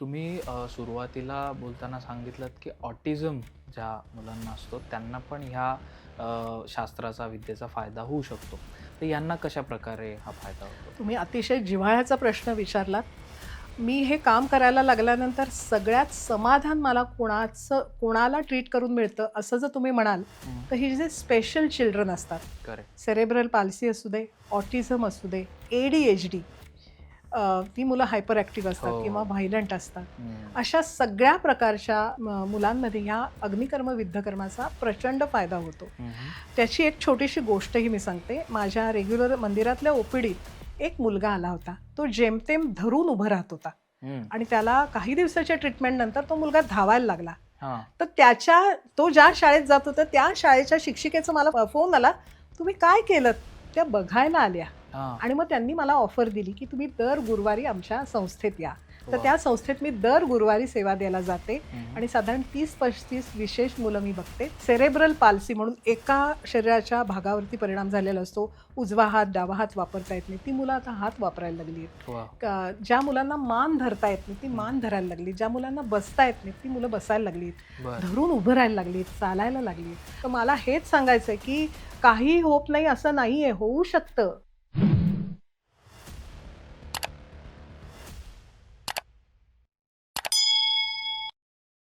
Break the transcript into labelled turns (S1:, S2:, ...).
S1: तुम्ही अ, सुरुवातीला बोलताना सांगितलं की ऑटिझम ज्या मुलांना असतो त्यांना पण ह्या अ, शास्त्राचा विद्येचा फायदा होऊ शकतो. तर यांना कशा प्रकारे हा फायदा होतो?
S2: तुम्ही अतिशय जिव्हाळ्याचा प्रश्न विचारलात. मी हे काम करायला लागल्यानंतर सगळ्यात समाधान मला कोणाचं कोणाला ट्रीट करून मिळतं असं जर तुम्ही म्हणाल तर ही जे स्पेशल चिल्ड्रन असतात.
S1: करेक्ट
S2: सेरेब्रल पाल्सी असू दे ऑटिझम असू दे ए डी एच डी ती मुलं हायपर ॲक्टिव्ह असतात
S1: हो.
S2: किंवा व्हायलंट असतात. अशा सगळ्या प्रकारच्या मुलांमध्ये ह्या अग्निकर्म विद्धकर्माचा प्रचंड फायदा होतो. त्याची एक छोटीशी गोष्टही मी सांगते. माझ्या रेग्युलर मंदिरातल्या ओपीडीत एक मुलगा आला होता. तो जेमतेम धरून उभं राहत होता. आणि त्याला काही दिवसाच्या ट्रीटमेंट नंतर तो मुलगा धावायला लागला. तर त्याच्या तो ज्या शाळेत जात होता त्या शाळेच्या शिक्षिकेचा मला फोन आला. तुम्ही काय केलं? त्या बघायला आल्या. आणि मग त्यांनी मला ऑफर दिली की तुम्ही दर गुरुवारी आमच्या संस्थेत या. तर. त्या संस्थेत मी दर गुरुवारी सेवा द्यायला जाते. आणि साधारण तीस पस्तीस विशेष मुलं मी बघते. सेरेब्रल पाल्सी म्हणून एका शरीराच्या भागावरती परिणाम झालेला असतो. उजवा हात डावा हात वापरता येत नाही. ती मुलं आता हात वापरायला लागली आहेत. ज्या मुलांना मान धरता येत नाही ती मान धरायला लागली ज्या मुलांना बसता येत नाही ती मुलं बसायला लागली
S1: बरं.
S2: धरून उभं राहायला लागली चालायला लागली तर मला हेच सांगायचं आहे की काही होत नाही असं नाही आहे होऊ शकतं.